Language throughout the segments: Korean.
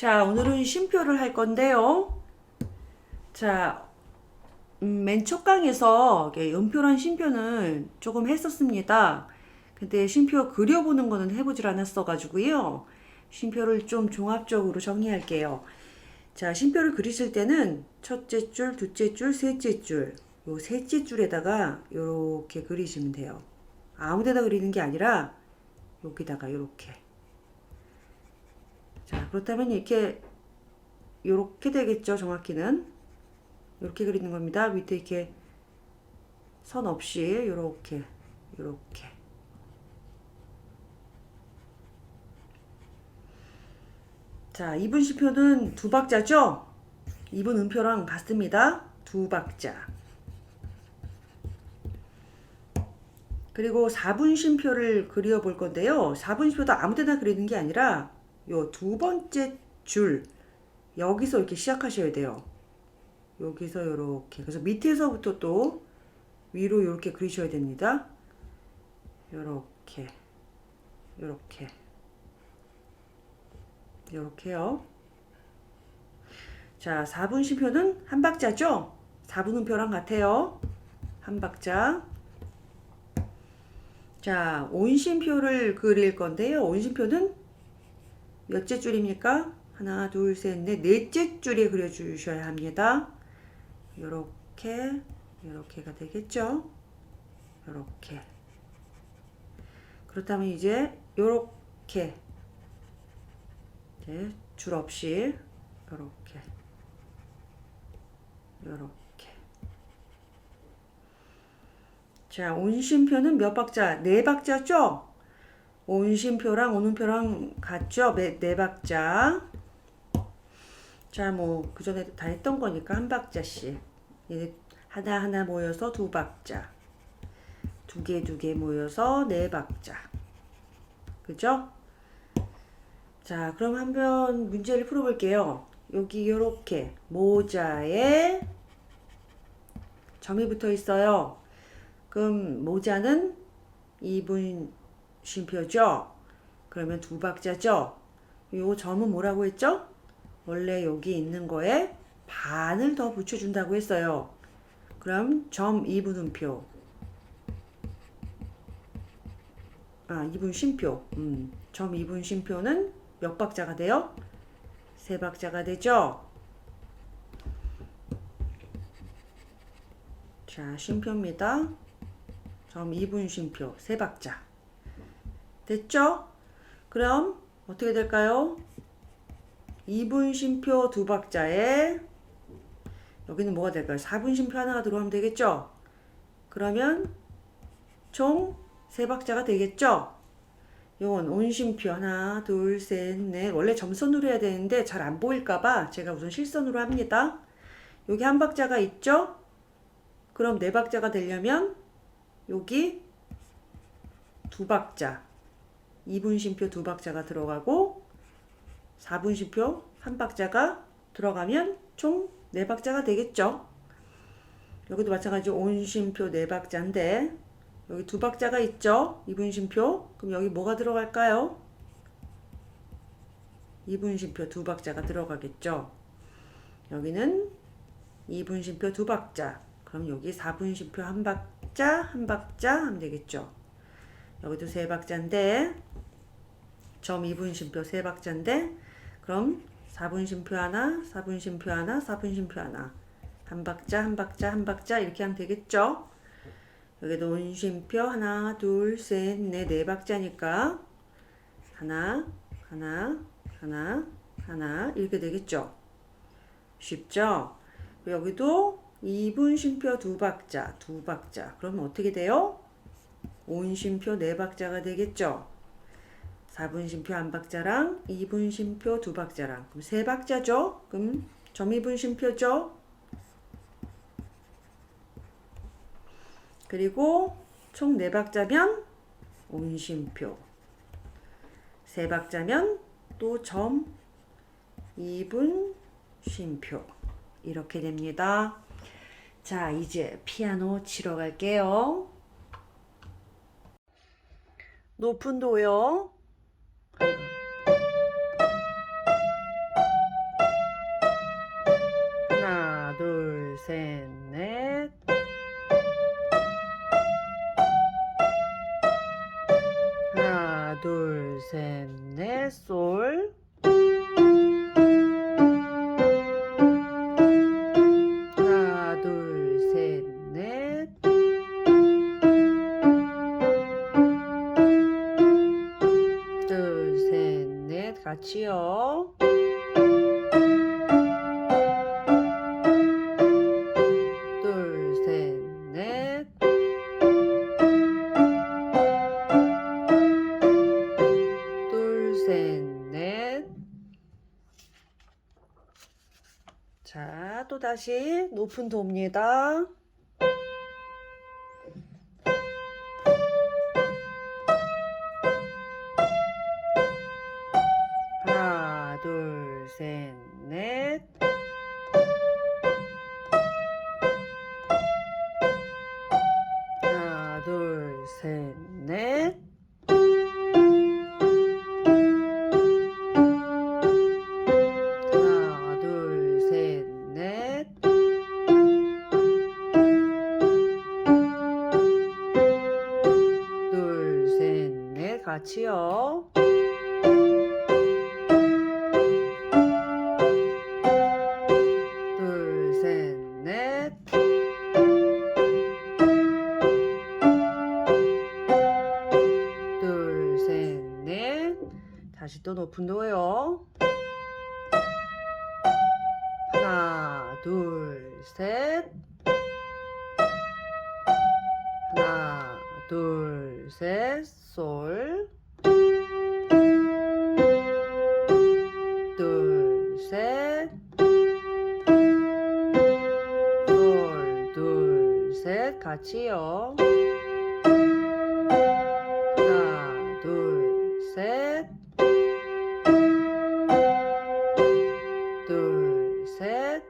자, 오늘은 쉼표를 할 건데요. 자, 음, 맨 첫 강에서 연표란 쉼표는 조금 했었습니다. 근데 쉼표 그려보는 거는 해보질 않았어가지고요. 쉼표를 좀 종합적으로 정리할게요. 자, 쉼표를 그리실 때는 첫째 줄, 둘째 줄, 셋째 줄, 요 셋째 줄에다가 요렇게 그리시면 돼요. 아무 데다 그리는 게 아니라 여기다가 요렇게. 자, 그렇다면 이렇게 요렇게 되겠죠, 정확히는. 요렇게 그리는 겁니다. 밑에 이렇게 선 없이 요렇게 요렇게 자, 2분 시표는 두 박자죠? 2분 음표랑 같습니다. 두 박자. 그리고 4분 쉼표를 그려 볼 건데요. 4분 쉼표도 아무 데나 그리는 게 아니라 요 두 번째 줄 여기서 이렇게 시작하셔야 돼요. 여기서 이렇게 그래서 밑에서부터 또 위로 이렇게 그리셔야 됩니다. 이렇게 이렇게 이렇게요. 자, 4분 쉼표는 한 박자죠? 4분 음표랑 같아요. 한 박자. 자, 온심표를 그릴 건데요. 온심표는 몇째 줄입니까? 하나, 둘, 셋, 넷, 넷째 줄에 그려주셔야 합니다. 요렇게, 요렇게가 되겠죠? 요렇게. 그렇다면 이제 요렇게 이제 줄 없이 요렇게 요렇게 자 온심표는 몇 박자? 네 박자죠? 온심표랑 오는표랑 같죠? 네, 네 박자 자 뭐 그 전에 다 했던 거니까 한 박자씩 하나하나 모여서 두 박자 두 개 두 개 모여서 네 박자 그죠? 자, 그럼 한번 문제를 풀어볼게요. 여기 이렇게 모자에 점이 붙어 있어요. 그럼 모자는 2분 쉼표죠? 그러면 두 박자죠? 요 점은 뭐라고 했죠? 원래 여기 있는 거에 반을 더 붙여준다고 했어요. 그럼 점 2분 음표. 아, 2분 쉼표. 음, 점 2분 쉼표는 몇 박자가 돼요? 세 박자가 되죠? 자, 쉼표입니다. 점 2분 쉼표, 세 박자. 됐죠? 그럼 어떻게 될까요? 2분 쉼표 두 박자에 여기는 뭐가 될까요? 4분 쉼표 하나가 들어오면 되겠죠? 그러면 총 세 박자가 되겠죠? 요건 온심표 하나 둘셋넷 원래 점선으로 해야 되는데 잘 안 보일까봐 제가 우선 실선으로 합니다 여기 한 박자가 있죠 그럼 네 박자가 되려면 여기 두 박자 2분 쉼표 두 박자가 들어가고 4분 쉼표 한 박자가 들어가면 총네 박자가 되겠죠 여기도 마찬가지로 온심표 네 박자인데 여기 두 박자가 있죠? 이분심표. 그럼 여기 뭐가 들어갈까요? 이분심표 두 박자가 들어가겠죠? 여기는 이분심표 두 박자. 그럼 여기 4분심표 한 박자, 한 박자 하면 되겠죠? 여기도 세 박자인데, 점 2분심표 세 박자인데, 그럼 4분심표 하나, 4분심표 하나, 4분심표 하나. 한 박자, 한 박자, 한 박자 이렇게 하면 되겠죠? 여기도 온심표 하나 둘 셋 넷 네 박자니까 하나 하나 하나 하나 이렇게 되겠죠 쉽죠 여기도 2분 쉼표 두 박자 두 박자 그러면 어떻게 돼요 온심표 네 박자가 되겠죠 4분 쉼표 한 박자랑 2분 쉼표 두 박자랑 그럼 세 박자죠 그럼 점2분 쉼표죠 그리고 총 4박자면 온심표. 3박자면 또 점 2분 쉼표. 이렇게 됩니다. 자, 이제 피아노 치러 갈게요. 높은 도요. 하나, 둘, 셋, 넷. 하나, 둘, 셋, 넷, 솔. 셋, 넷. 둘, 셋, 넷. 자, 또 다시 높은 도입니다. 하나, 둘, 셋, 넷. 둘, 셋, 넷. 둘, 셋, 넷. 다시 또 높은 도요. 하나, 둘, 셋. 하나, 둘, 셋, 솔. 같이요. 하나, 둘, 셋. 둘, 셋.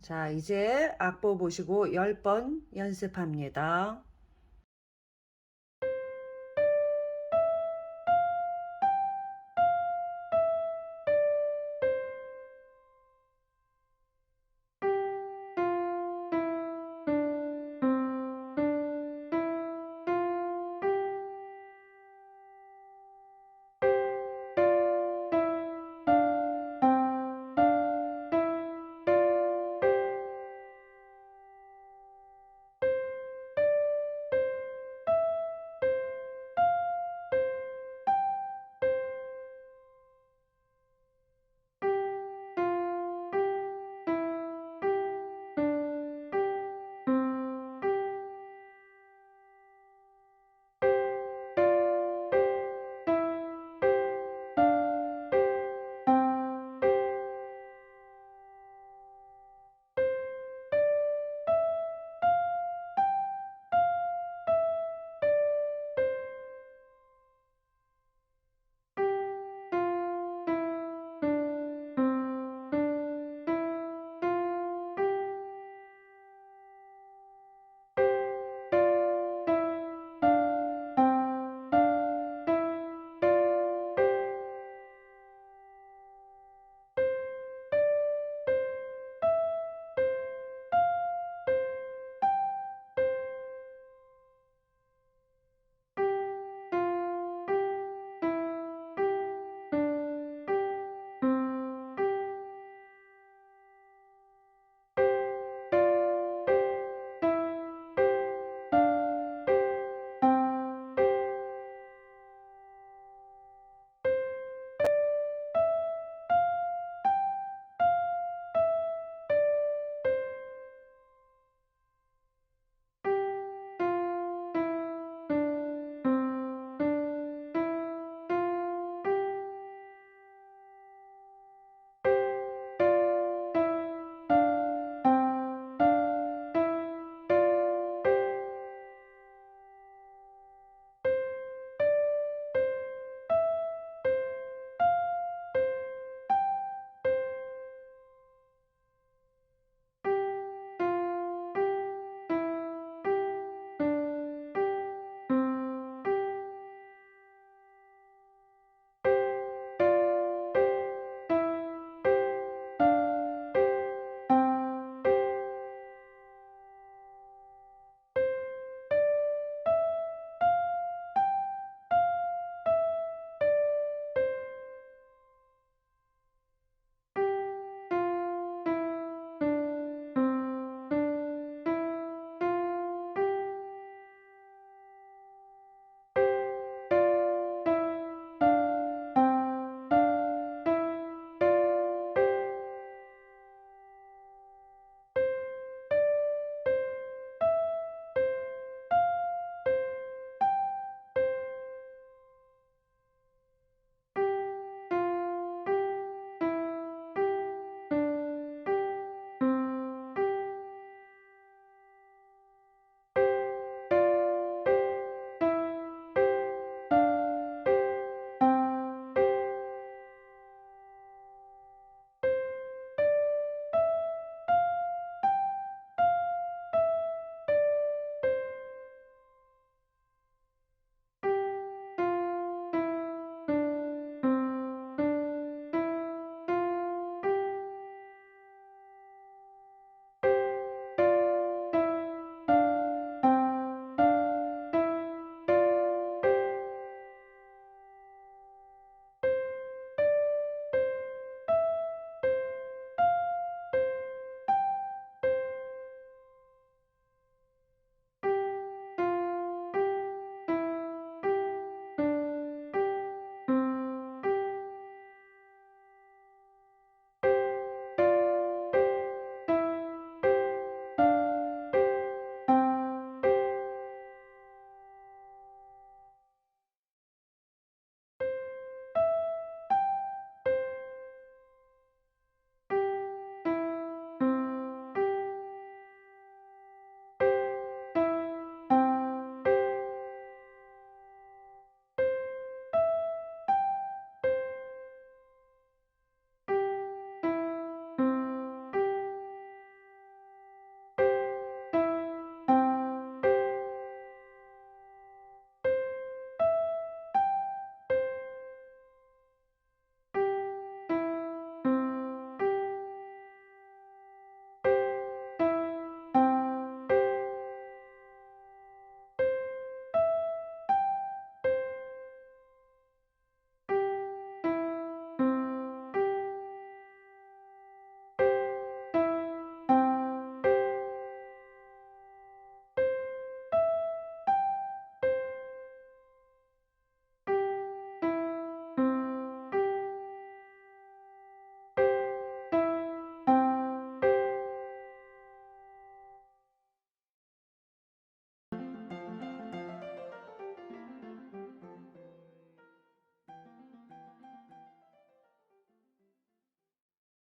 자, 이제 악보 보시고 10번 연습합니다.